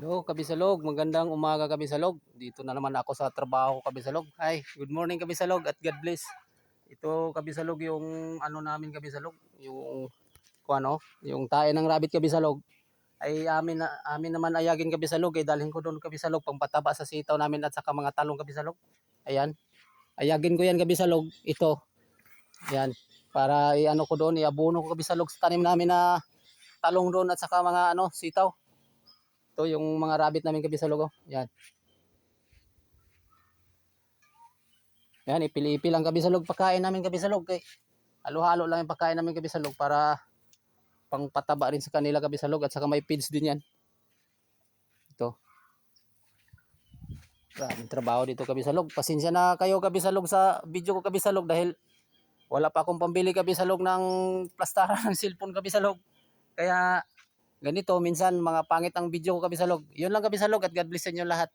Hello, Kabisalog. Magandang umaga, Kabisalog. Dito na naman ako sa trabaho, Kabisalog. Hi, good morning, Kabisalog, at God bless. Ito, Kabisalog, yung ano namin, Kabisalog, yung kung ano, yung tae ng rabbit, Kabisalog. Ay amin na amin naman ayagin Kabisalog, ay dalhin ko doon Kabisalog pangpataba sa sitaw namin at saka mga talong Kabisalog. Ayan. Ayagin ko yan Kabisalog. Ito. Ayan. Para i-ano ko doon, iabuno ko Kabisalog sa tanim namin na talong doon at saka mga ano, sitaw. Ito yung mga rabbit namin kabisalog. Oh. Yan. Yan, ipili-ipil lang kabisalog pagkain namin kabisalog. Kay halo-halo lang yung pagkain namin kabisalog para pangpataba rin sa kanila kabisalog at saka may feeds din yan. Ito. Maraming trabaho dito kabisalog. Pasensya na kayo kabisalog sa video ko kabisalog dahil wala pa akong pambili kabisalog ng plastara ng cellphone kabisalog. Kaya ganito minsan mga pangit ang video ko kabisalog. Yun lang kabisalog at God bless sa inyo lahat.